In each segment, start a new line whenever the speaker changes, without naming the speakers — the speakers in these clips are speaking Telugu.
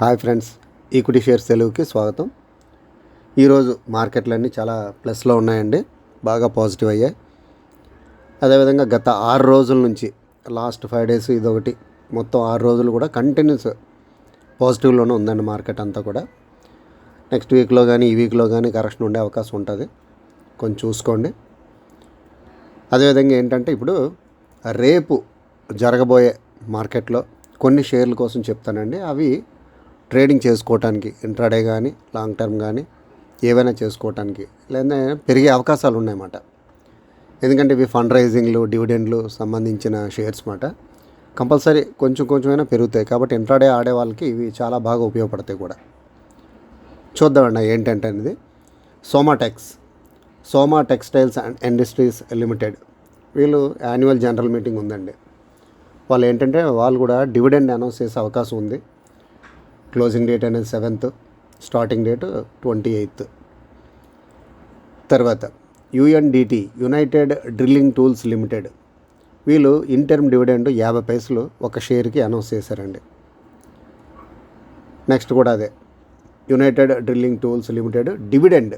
హాయ్ ఫ్రెండ్స్ ఈక్విటీ షేర్స్ తెలుగుకి స్వాగతం. ఈరోజు మార్కెట్లన్నీ చాలా ప్లస్లో ఉన్నాయండి బాగా పాజిటివ్ అయ్యాయి. అదేవిధంగా గత ఆరు రోజుల నుంచి లాస్ట్ ఫైవ్ డేస్ ఇదొకటి మొత్తం ఆరు రోజులు కూడా కంటిన్యూస్ పాజిటివ్లోనే ఉందండి మార్కెట్ అంతా కూడా. నెక్స్ట్ వీక్లో కానీ ఈ వీక్లో కానీ కరెక్షన్ ఉండే అవకాశం ఉంటుంది కొంచెం చూసుకోండి. అదేవిధంగా ఏంటంటే ఇప్పుడు రేపు జరగబోయే మార్కెట్లో కొన్ని షేర్ల కోసం చెప్తానండి అవి ట్రేడింగ్ చేసుకోవటానికి ఇంట్రాడే కానీ లాంగ్ టర్మ్ కానీ ఏవైనా చేసుకోవటానికి లేదా పెరిగే అవకాశాలు ఉన్నాయన్నమాట. ఎందుకంటే ఇవి ఫండ్ రైజింగ్లు డివిడెండ్లు సంబంధించిన షేర్స్ మాట కంపల్సరీ కొంచెం కొంచెమైనా పెరుగుతాయి. కాబట్టి ఇంట్రాడే ఆడే వాళ్ళకి ఇవి చాలా బాగా ఉపయోగపడతాయి కూడా. చూద్దామండి ఏంటంటే అనేది Somatex Soma textiles and industries limited. వీళ్ళు యాన్యువల్ జనరల్ మీటింగ్ ఉందండి. వాళ్ళు ఏంటంటే వాళ్ళు కూడా డివిడెండ్ అనౌన్స్ చేసే అవకాశం ఉంది. క్లోజింగ్ డేట్ అనేది seventh starting date twenty eighth తర్వాత UNDT United Drilling Tools Limited వీళ్ళు ఇంటర్మ్ డివిడెండ్ యాభై పైసలు ఒక షేర్కి అనౌన్స్ చేశారండి. నెక్స్ట్ కూడా అదే. United drilling tools limited dividend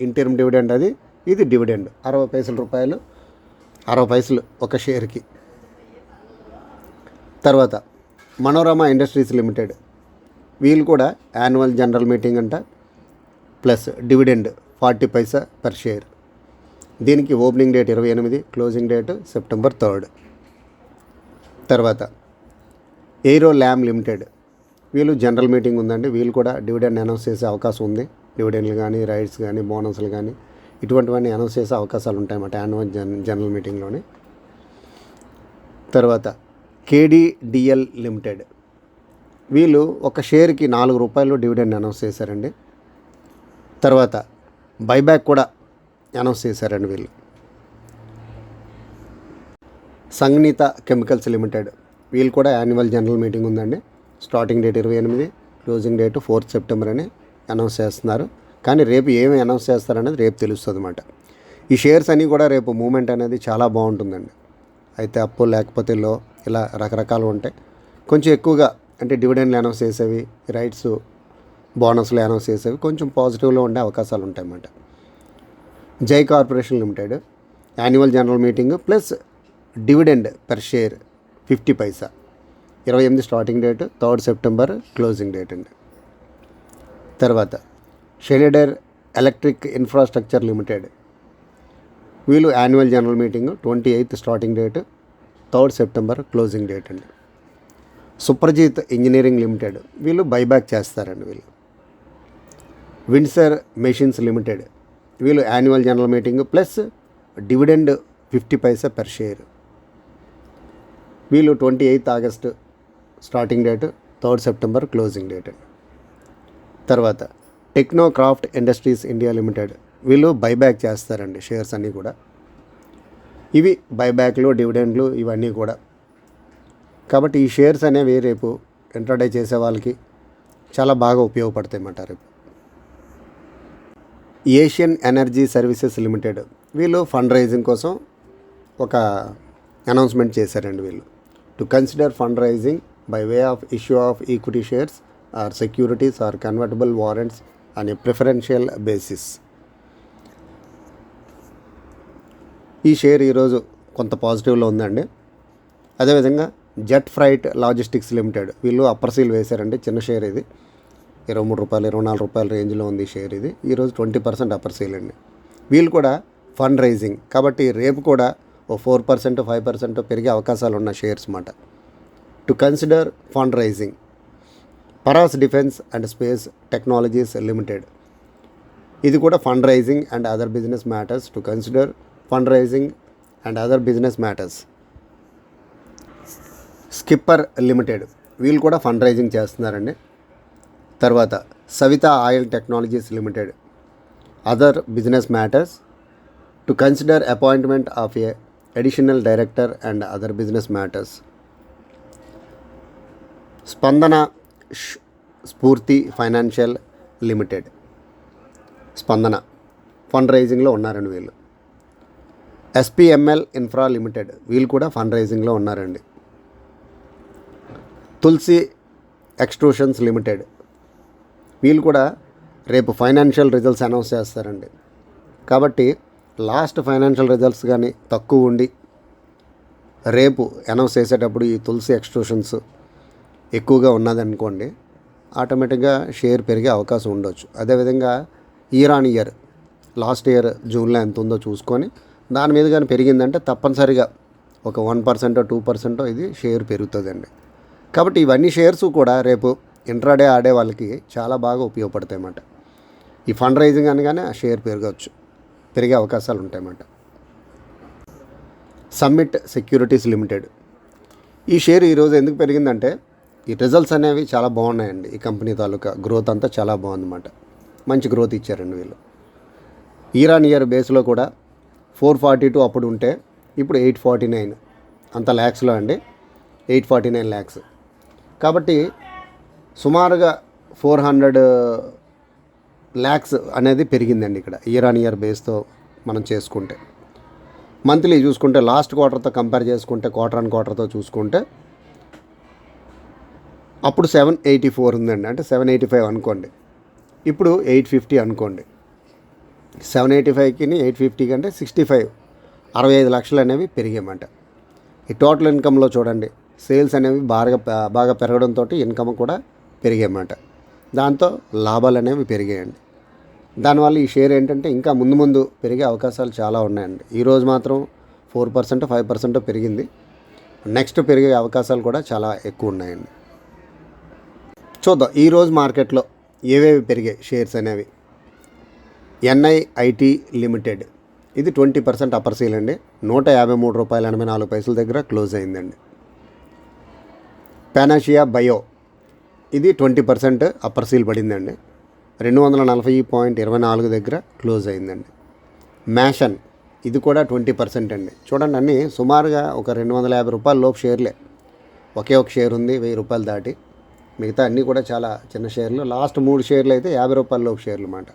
interim dividend అది ఇది డివిడెండ్ అరవై పైసల రూపాయలు అరవై పైసలు ఒక షేర్కి. తర్వాత మనోరమ ఇండస్ట్రీస్ లిమిటెడ్ వీళ్ళు కూడా యాన్యువల్ జనరల్ మీటింగ్ అంట plus dividend forty paisa per share దీనికి ఓపెనింగ్ డేట్ ఇరవై ఎనిమిది క్లోజింగ్ డేట్ సెప్టెంబర్ థర్డ్ తర్వాత ఎయిరో ల్యామ్ లిమిటెడ్ వీళ్ళు జనరల్ మీటింగ్ ఉందండి. వీళ్ళు కూడా డివిడెండ్ అనౌన్స్ చేసే అవకాశం ఉంది. డివిడెండ్లు కానీ రైట్స్ కానీ బోనస్లు కానీ ఇటువంటివన్నీ అనౌన్స్ చేసే అవకాశాలు ఉంటాయన్నమాట యాన్యువల్ జన్ జనరల్ మీటింగ్లోనే తర్వాత కేడీడిఎల్ లిమిటెడ్ వీళ్ళు ఒక షేర్కి నాలుగు రూపాయలు డివిడెండ్ అనౌన్స్ చేశారండి. తర్వాత బైబ్యాక్ కూడా అనౌన్స్ చేశారండి వీళ్ళు. Sangeeta chemicals limited. వీళ్ళు కూడా యాన్యువల్ జనరల్ మీటింగ్ ఉందండి. స్టార్టింగ్ డేట్ ఇరవై ఎనిమిది క్లోజింగ్ డేట్ ఫోర్త్ సెప్టెంబర్ అని అనౌన్స్ చేస్తున్నారు. కానీ రేపు ఏమి అనౌన్స్ చేస్తారనేది రేపు తెలుస్తుంది అనమాట ఈ షేర్స్ అన్నీ కూడా రేపు మూమెంట్ అనేది చాలా బాగుంటుందండి. అయితే అప్పు లేకపోతే లో ఇలా రకరకాలు ఉంటాయి. కొంచెం ఎక్కువగా అంటే డివిడెండ్లు అనౌన్స్ చేసేవి రైట్స్ బోనస్లు అనౌన్స్ చేసేవి కొంచెం పాజిటివ్లో ఉండే అవకాశాలు ఉంటాయన్నమాట. Jai corporation limited annual general meeting plus dividend per share fifty paisa. ఇరవై ఎనిమిది starting date third September closing date అండి. తర్వాత షెనిడర్ ఎలక్ట్రిక్ ఇన్ఫ్రాస్ట్రక్చర్ లిమిటెడ్ వీళ్ళు annual general meeting twenty eighth starting date third September closing date అండి. Suprajit engineering limited. వీళ్ళు బైబ్యాక్ చేస్తారండి వీళ్ళు. Windsor machines limited. వీళ్ళు annual general meeting plus dividend fifty paisa per share. వీళ్ళు twenty eighth August starting date third September closing date. అండి తర్వాత techno craft industries India limited. వీళ్ళు బైబ్యాక్ చేస్తారండి షేర్స్ అన్నీ కూడా. ఇవి బైబ్యాక్లు డివిడెండ్లు ఇవన్నీ కూడా. కాబట్టి ఈ షేర్స్ అనేవి రేపు ఇంట్రాడే చేసే వాళ్ళకి చాలా బాగా ఉపయోగపడతాయి అన్నమాట రేపు. ఏషియన్ ఎనర్జీ సర్వీసెస్ లిమిటెడ్ వీళ్ళు ఫండ్ రైజింగ్ కోసం ఒక అనౌన్స్మెంట్ చేశారండి వీళ్ళు. To consider fund raising by way of issue of equity shares or securities or convertible warrants అనే ప్రిఫరెన్షియల్ బేసిస్. ఈ షేర్ ఈరోజు కొంత పాజిటివ్లో ఉందండి. అదేవిధంగా జెట్ ఫ్రైట్ లాజిస్టిక్స్ లిమిటెడ్. వీళ్ళు అప్పర్ సీల్ వేశారండి చిన్న షేర్ ఇది. ఇరవై మూడు రూపాయలు ఇరవై నాలుగు రూపాయల రేంజ్లో ఉంది షేర్ ఇది. ఈరోజు ట్వంటీ పర్సెంట్ అప్పర్ సీల్ అండి. వీళ్ళు కూడా ఫండ్ రైజింగ్. కాబట్టి రేపు కూడా ఓ ఫోర్ పర్సెంట్ ఫైవ్ పర్సెంట్ పెరిగే అవకాశాలు ఉన్న షేర్స్ మాట. To consider fund raising. Paras defence and space technologies limited. ఇది కూడా fund raising and other business matters to consider fund raising and other business matters. Skipper limited. వీళ్ళు కూడా ఫండ్ రైజింగ్ చేస్తున్నారండి. తర్వాత Savita oil technologies limited. Other business matters. To consider appointment of a additional director and other business matters. Spandana Sphoorty financial limited. Spandana fund రైజింగ్లో ఉన్నారండి వీళ్ళు. SPML infra limited. వీళ్ళు కూడా ఫండ్ రైజింగ్లో ఉన్నారండి. Tulsi extrusions limited. వీళ్ళు కూడా రేపు ఫైనాన్షియల్ రిజల్ట్స్ అనౌన్స్ చేస్తారండి. కాబట్టి లాస్ట్ ఫైనాన్షియల్ రిజల్ట్స్ కానీ తక్కువ ఉండి రేపు అనౌన్స్ చేసేటప్పుడు ఈ తులసి ఎక్స్ట్రూషన్స్ ఎక్కువగా ఉన్నదనుకోండి ఆటోమేటిక్గా షేర్ పెరిగే అవకాశం ఉండొచ్చు. అదేవిధంగా year on year last year జూన్లో ఎంత ఉందో చూసుకొని దాని మీద కానీ పెరిగిందంటే తప్పనిసరిగా ఒక వన్ పర్సెంటో టూ పర్సెంటో ఇది షేర్ పెరుగుతుందండి. కాబట్టి ఇవన్నీ షేర్స్ కూడా రేపు ఇంట్రాడే ఆడే వాళ్ళకి చాలా బాగా ఉపయోగపడతాయి అన్నమాట. ఈ ఫండ్ రైజింగ్ అనగానే ఆ షేర్ పెరగవచ్చు పెరిగే అవకాశాలు ఉంటాయన్నమాట సమ్మిట్ సెక్యూరిటీస్ లిమిటెడ్ ఈ షేర్ ఈరోజు ఎందుకు పెరిగిందంటే ఈ రిజల్ట్స్ అనేవి చాలా బాగున్నాయండి. ఈ కంపెనీ తాలూకా గ్రోత్ అంతా చాలా బాగుందన్నమాట మంచి గ్రోత్ ఇచ్చారండి వీళ్ళు ఇయర్ ఇయర్ బేస్లో కూడా ఫోర్ ఫార్టీ టూ అప్పుడు ఉంటే ఇప్పుడు ఎయిట్ ఫార్టీ నైన్ అంత ల్యాక్స్లో అండి. ఎయిట్ ఫార్టీ నైన్ ల్యాక్స్ కాబట్టి సుమారుగా ఫోర్ హండ్రెడ్ ల్యాక్స్ అనేది పెరిగిందండి ఇక్కడ ఇయర్ ఆన్ ఇయర్ బేస్తో మనం చేసుకుంటే. మంత్లీ చూసుకుంటే లాస్ట్ క్వార్టర్తో కంపేర్ చేసుకుంటే క్వార్టర్ అండ్ క్వార్టర్తో చూసుకుంటే అప్పుడు సెవెన్ ఎయిటీ ఫోర్ ఉందండి. అంటే సెవెన్ ఎయిటీ ఫైవ్ అనుకోండి. ఇప్పుడు ఎయిట్ ఫిఫ్టీ అనుకోండి. సెవెన్ ఎయిటీ ఫైవ్కి ఎయిట్ ఫిఫ్టీ కంటే సిక్స్టీ ఫైవ్ అరవై ఐదు లక్షలు అనేవి పెరిగాయన్నమాట. ఈ టోటల్ ఇన్కంలో చూడండి సేల్స్ అనేవి బాగా బాగా పెరగడంతో ఇన్కమ్ కూడా పెరిగాయన్నమాట. దాంతో లాభాలు అనేవి పెరిగాయండి. దానివల్ల ఈ షేర్ ఏంటంటే ఇంకా ముందు ముందు పెరిగే అవకాశాలు చాలా ఉన్నాయండి. ఈరోజు మాత్రం ఫోర్ పర్సెంట్ ఫైవ్ పర్సెంట్ పెరిగింది. నెక్స్ట్ పెరిగే అవకాశాలు కూడా చాలా ఎక్కువ ఉన్నాయండి. చూద్దాం ఈరోజు మార్కెట్లో ఏవేవి పెరిగాయి షేర్స్ అనేవి? NIIT limited. ఇది ట్వంటీ పర్సెంట్ అప్పర్ సీల్ అండి. నూట యాభై మూడు రూపాయల ఎనభై నాలుగు పైసల దగ్గర క్లోజ్ అయిందండి. పానాషియా బయో ఇది ట్వంటీ పర్సెంట్ అప్పర్ సీల్ పడిందండి. రెండు వందల నలభై పాయింట్ ఇరవై నాలుగు దగ్గర క్లోజ్ అయిందండి. మ్యాషన్ ఇది కూడా ట్వంటీ పర్సెంట్ అండి. చూడండి అన్నీ సుమారుగా ఒక రెండు వందల యాభై రూపాయల లోపు షేర్లే. ఒకే ఒక షేర్ ఉంది వెయ్యి రూపాయలు దాటి. మిగతా అన్నీ కూడా చాలా చిన్న షేర్లు. లాస్ట్ మూడు షేర్లు అయితే యాభై రూపాయల లోపు షేర్లు అన్నమాట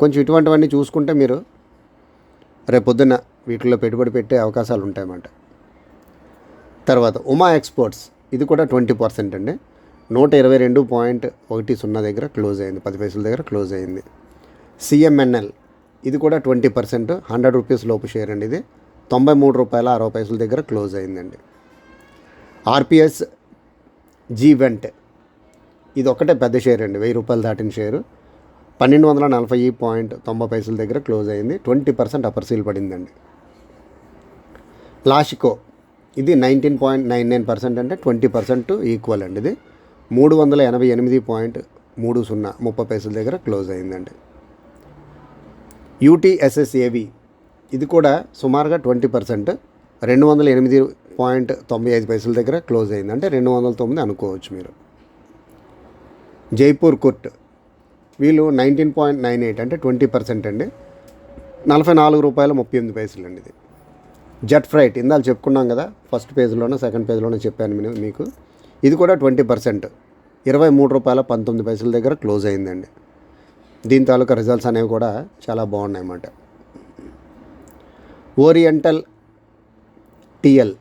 కొంచెం ఇటువంటివన్నీ చూసుకుంటే మీరు రేపొద్దున వీటిలో పెట్టుబడి పెట్టే అవకాశాలు ఉంటాయన్నమాట. తర్వాత ఉమా ఎక్స్పోర్ట్స్. ఇది కూడా ట్వంటీ పర్సెంట్ అండి. నూట ఇరవై రెండు పాయింట్ ఒకటి సున్నా దగ్గర క్లోజ్ అయింది. పది పైసల దగ్గర క్లోజ్ అయింది. సిఎంఎన్ఎల్ ఇది కూడా ట్వంటీ పర్సెంట్. హండ్రెడ్ రూపీస్ లోపు షేర్ అండి ఇది. తొంభై మూడు రూపాయల అరవై పైసల దగ్గర క్లోజ్ అయిందండి. ఆర్పిఎస్ జీ వెంట్ ఇది ఒకటే పెద్ద షేర్ అండి. వెయ్యి రూపాయలు దాటిన షేరు. పన్నెండు వందల నలభై పాయింట్ తొంభై పైసల దగ్గర క్లోజ్ అయింది. ట్వంటీ పర్సెంట్ అపర్సీల్ పడిందండి. లాషికో ఇది nineteen point nine nine percent అంటే ట్వంటీ పర్సెంట్ ఈక్వల్ అండి ఇది. మూడు వందల ఎనభై ఎనిమిది పాయింట్ మూడు సున్నా ముప్పై పైసల దగ్గర క్లోజ్ అయిందండి. యూటీఎస్ఎస్ఏవి ఇది కూడా సుమారుగా ట్వంటీ పర్సెంట్ రెండు వందల ఎనిమిది పాయింట్ తొంభై ఐదు పైసల దగ్గర క్లోజ్ అయింది. అంటే రెండు వందల తొమ్మిది అనుకోవచ్చు మీరు. జైపూర్ కుర్ట్ వీళ్ళు నైన్టీన్ పాయింట్ నైన్ ఎయిట్ అంటే ట్వంటీ పర్సెంట్ అండి. నలభై నాలుగు రూపాయల ముప్పై ఎనిమిది పైసలు అండి ఇది. జెట్ ఫ్రైట్ ఇందాక చెప్పుకున్నాం కదా ఫస్ట్ పేజ్లోనే సెకండ్ పేజ్లోనే చెప్పాను నేను మీకు. ఇది కూడా ట్వంటీ పర్సెంట్. ఇరవై మూడు రూపాయల పంతొమ్మిది పైసల దగ్గర క్లోజ్ అయిందండి. దీని తాలూకా రిజల్ట్స్ అనేవి కూడా చాలా బాగున్నాయి అన్నమాట ఓరియంటల్ టిఎల్.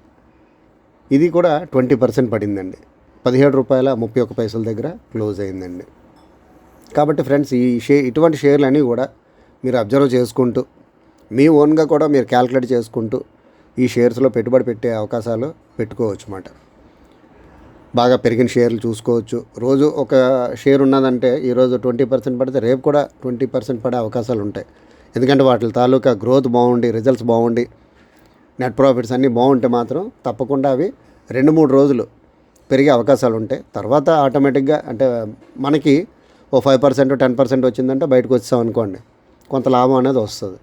ఇది కూడా ట్వంటీ పర్సెంట్ పడిందండి. పదిహేడు రూపాయల ముప్పై ఒక్క పైసల దగ్గర క్లోజ్ అయిందండి. కాబట్టి ఫ్రెండ్స్ ఈ షే ఇటువంటి షేర్లు అన్నీ కూడా మీరు అబ్జర్వ్ చేసుకుంటూ మీ ఓన్గా కూడా మీరు క్యాల్కులేట్ చేసుకుంటూ ఈ షేర్స్లో పెట్టుబడి పెట్టే అవకాశాలు పెట్టుకోవచ్చు అన్నమాట బాగా పెరిగిన షేర్లు చూసుకోవచ్చు. రోజు ఒక షేర్ ఉన్నదంటే ఈరోజు ట్వంటీ పర్సెంట్ పడితే రేపు కూడా ట్వంటీ పర్సెంట్ పడే అవకాశాలు ఉంటాయి. ఎందుకంటే వాటి తాలూకా గ్రోత్ బాగుండి రిజల్ట్స్ బాగుండి నెట్ ప్రాఫిట్స్ అన్నీ బాగుంటే మాత్రం తప్పకుండా అవి రెండు మూడు రోజులు పెరిగే అవకాశాలు ఉంటాయి. తర్వాత ఆటోమేటిక్గా అంటే మనకి ఓ ఫైవ్ పర్సెంట్ టెన్ పర్సెంట్ వచ్చిందంటే బయటకు వచ్చాం అనుకోండి కొంత లాభం అనేది వస్తుంది.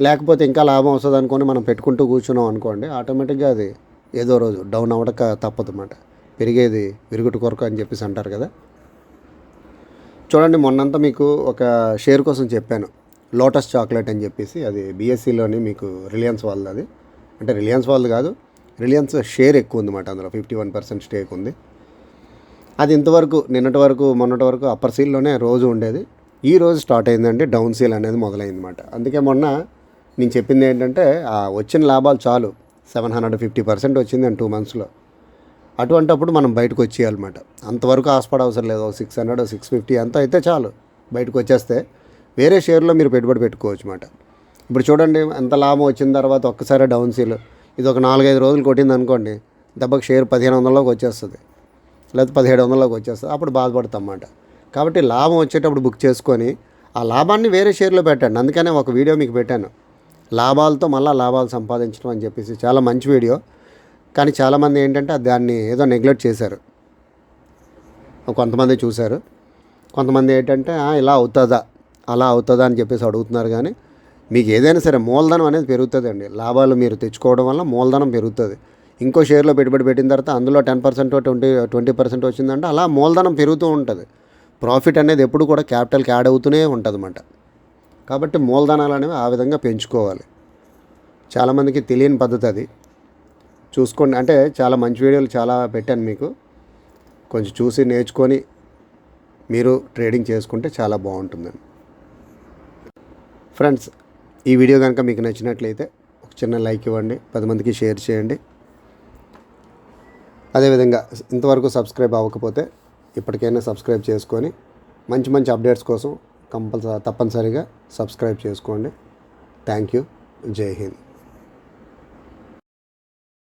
లేకపోతే ఇంకా లాభం వస్తుంది అనుకొని మనం పెట్టుకుంటూ కూర్చున్నాం అనుకోండి ఆటోమేటిక్గా అది ఏదో రోజు డౌన్ అవ్వడక తప్పదు అన్నమాట పెరిగేది విరుగుడు కొరకు అని చెప్పేసి అంటారు కదా. చూడండి మొన్నంతా మీకు ఒక షేర్ కోసం చెప్పాను. లోటస్ చాక్లెట్ అని చెప్పేసి అది బీఎస్సీలోని మీకు రిలయన్స్ వాళ్ళది అది. అంటే రిలయన్స్ వాళ్ళది కాదు రిలయన్స్ షేర్ ఎక్కువ ఉందన్నమాట అందులో ఫిఫ్టీ వన్ పర్సెంట్ స్టేక్ ఉంది. అది ఇంతవరకు నిన్నటి వరకు మొన్నటి వరకు అప్పర్ సీల్లోనే రోజు ఉండేది. ఈ రోజు స్టార్ట్ అయిందండి డౌన్ సీల్ అనేది మొదలైందన్నమాట. అందుకే మొన్న నేను చెప్పింది ఏంటంటే ఆ వచ్చిన లాభాలు చాలు. సెవెన్ హండ్రెడ్ ఫిఫ్టీ పర్సెంట్ వచ్చింది అండ్ టూ మంత్స్లో. అటువంటప్పుడు మనం బయటకు వచ్చేయాలన్నమాట. అంతవరకు హాస్పిటల్ అవసరం లేదు. ఒక సిక్స్ హండ్రెడ్ సిక్స్ ఫిఫ్టీ అంత అయితే చాలు. బయటకు వచ్చేస్తే వేరే షేర్లో మీరు పెట్టుబడి పెట్టుకోవచ్చు అన్నమాట ఇప్పుడు చూడండి ఎంత లాభం వచ్చిన తర్వాత ఒక్కసారి డౌన్ సీల్. ఇది ఒక నాలుగైదు రోజులు కొట్టింది అనుకోండి దెబ్బకి షేర్ పదిహేను వందలలోకి వచ్చేస్తుంది. లేకపోతే పదిహేడు వందలలోకి వచ్చేస్తుంది. అప్పుడు బాధపడతాం అన్నమాట కాబట్టి లాభం వచ్చేటప్పుడు బుక్ చేసుకొని ఆ లాభాన్ని వేరే షేర్లో పెట్టండి. అందుకనే ఒక వీడియో మీకు పెట్టాను. లాభాలతో మళ్ళీ లాభాలు సంపాదించడం అని చెప్పేసి చాలా మంచి వీడియో. కానీ చాలామంది ఏంటంటే దాన్ని ఏదో నెగ్లెక్ట్ చేశారు. కొంతమంది చూశారు. కొంతమంది ఏంటంటే ఇలా అవుతుందా? అలా అవుతుందా? అని చెప్పేసి అడుగుతున్నారు కానీ మీకు ఏదైనా సరే మూలధనం అనేది పెరుగుతుందండి లాభాలు మీరు తెచ్చుకోవడం వల్ల మూలధనం పెరుగుతుంది. ఇంకో షేర్లో పెట్టుబడి పెట్టిన తర్వాత అందులో ten percent twenty twenty percent వచ్చిందంటే అలా మూలధనం పెరుగుతూ ఉంటుంది. ప్రాఫిట్ అనేది ఎప్పుడు కూడా క్యాపిటల్కి యాడ్ అవుతూనే ఉంటుంది అన్నమాట కాబట్టి మూలధనాలు అనేవి ఆ విధంగా పెంచుకోవాలి. చాలామందికి తెలియని పద్ధతి అది. చూసుకోండి అంటే చాలా మంచి వీడియోలు చాలా పెట్టాను మీకు. కొంచెం చూసి నేర్చుకొని మీరు ట్రేడింగ్ చేసుకుంటే చాలా బాగుంటుందండి ఫ్రెండ్స్ ఈ వీడియో కనుక మీకు నచ్చినట్లయితే ఒక చిన్న లైక్ ఇవ్వండి పది మందికి షేర్ చేయండి. అదేవిధంగా ఇంతవరకు సబ్స్క్రైబ్ అవ్వకపోతే ఇప్పటికైనా సబ్స్క్రైబ్ చేసుకొని మంచి మంచి అప్డేట్స్ కోసం కంపల్సరీ తప్పనిసరిగా సబ్స్క్రైబ్ చేసుకోండి. Thank you. జై హింద్.